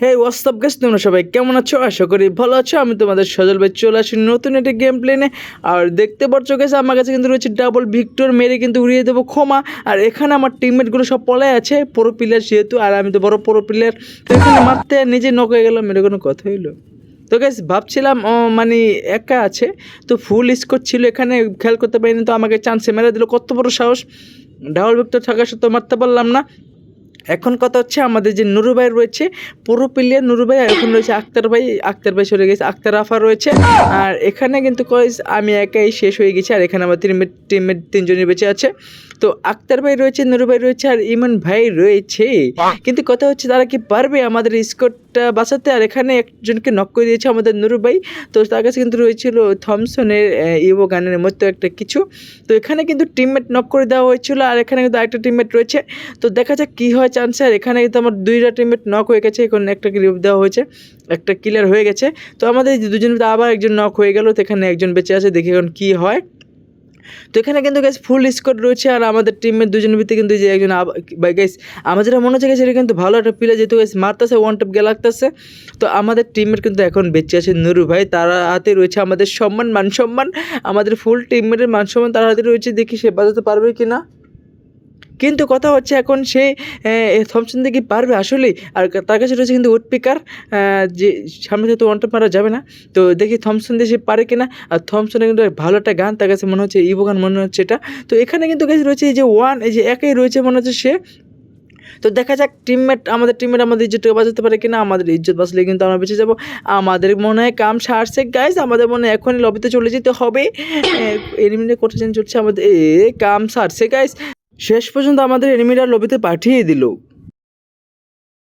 হে WhatsApp guess তোমরা সবাই কেমন আছো? আশা করি ভালো আছো। আমি তোমাদের সজল ভাই চলে আসি নতুন একটি গেম প্লেনে আর দেখতে পাচ্ছ গেছে আমার কাছে কিন্তু রয়েছে ডাবল ভিক্টর মেরে কিন্তু উড়িয়ে দেবো ক্ষমা। আর এখানে আমার টিমমেটগুলো সব পলায় আছে পুরো প্লেয়ার যেহেতু আর আমি তো বড় পুরো প্লেয়ার তো এখানে মারতে নিজে নক হয়ে গেলাম এটা কোনো কথা হইল। তো গ্যাস ভাবছিলাম ও, মানে একা আছে তো ফুল স্কোর ছিল এখানে খেয়াল করতে পারিনি তো আমাকে চান্সে মেরে দিল। কত বড় সাহস। ডাবল ভিক্টর থাকা সত্ত্বেও মারতে পারলাম না। এখন কথা হচ্ছে আমাদের যে নুরু ভাই রয়েছে পুরো প্লেয়ার নুরু ভাই এখন রয়েছে আক্তার ভাই আক্তার ভাই চলে গেছে, আক্তার আফা রয়েছে। আর এখানে কিন্তু আমি একাই শেষ হয়ে গেছি, আর এখানে আমার টিমমেট টিমমেট তিনজনই বেঁচে আছে। তো আক্তার ভাই রয়েছে নুরু ভাই রয়েছে আর ইমন ভাই রয়েছে। কিন্তু কথা হচ্ছে তারা কি পারবে আমাদের স্কোরটা বাঁচাতে? আর এখানে একজনকে নক করে দিয়েছে আমাদের নুরু ভাই। তো তার কাছে কিন্তু রয়েছিল থমসনের ইভো গানের মতো একটা কিছু। তো এখানে কিন্তু টিমমেট নক করে দেওয়া হয়েছিল আর এখানে কিন্তু আরেকটা টিমমেট রয়েছে। তো দেখা যাক কী হয় চান্সে আর এখানে কিন্তু আমার দুইটা টিমমেট নক হয়ে গেছে। এখন একটা রিভ দেওয়া হয়েছে একটা ক্লিয়ার হয়ে গেছে। তো আমাদের দুজন আবার একজন নক হয়ে গেল। তো এখানে একজন বেঁচে আছে। দেখি এখন কী হয়। তো এখানে কিন্তু গ্যাস ফুল স্কোয়াড রয়েছে আর আমাদের টিমের দুজন ভিতরে কিন্তু যে একজন গ্যাস আমার যেটা মনে হচ্ছে গেছে এটা কিন্তু ভালো একটা প্লেয়ার যেহেতু গ্যাস মারতেছে ওয়ান টপ গে লাগতেছে তো আমাদের টিমের কিন্তু এখন বেঁচে আছে নুরু ভাই, তার হাতে রয়েছে আমাদের সম্মান, মান সম্মান। আমাদের ফুল টিমের মান সম্মান তার হাতে রয়েছে, দেখি সে বাজাতে পারবে কি না কিন্তু কথা হচ্ছে এখন সে থমসন দেখি পারবে আসলেই। আর তার কাছে রয়েছে কিন্তু উডপিকার যে, সামনে থেকে তো ওয়ানটা মারা যাবে না। তো দেখি থমসন দিয়ে সে পারে কিনা। আর থমসনের কিন্তু ভালো একটা গান, তার কাছে মনে হচ্ছে ইভো গান মনে হচ্ছে এটা। তো এখানে কিন্তু কাছে রয়েছে এই যে ওয়ান এই যে একাই রয়েছে মনে হচ্ছে সে। তো দেখা যাক টিমমেট আমাদের টিমমেট আমাদের ইজ্জতকে বাঁচাতে পারে কিনা, আমাদের ইজ্জত বাঁচলে কিন্তু আমরা বেঁচে যাব। আমাদের মনে হয় কাম সারছে গাইজ আমাদের মনে হয় এখনই লবিতে চলে যেতে হবে। এলিমিনে কোটেশন চলছে আমাদের, এ কাম সারছে গাইজ শেষ পর্যন্ত আমাদের এনিমিরা লবিতে পাঠিয়ে দিল।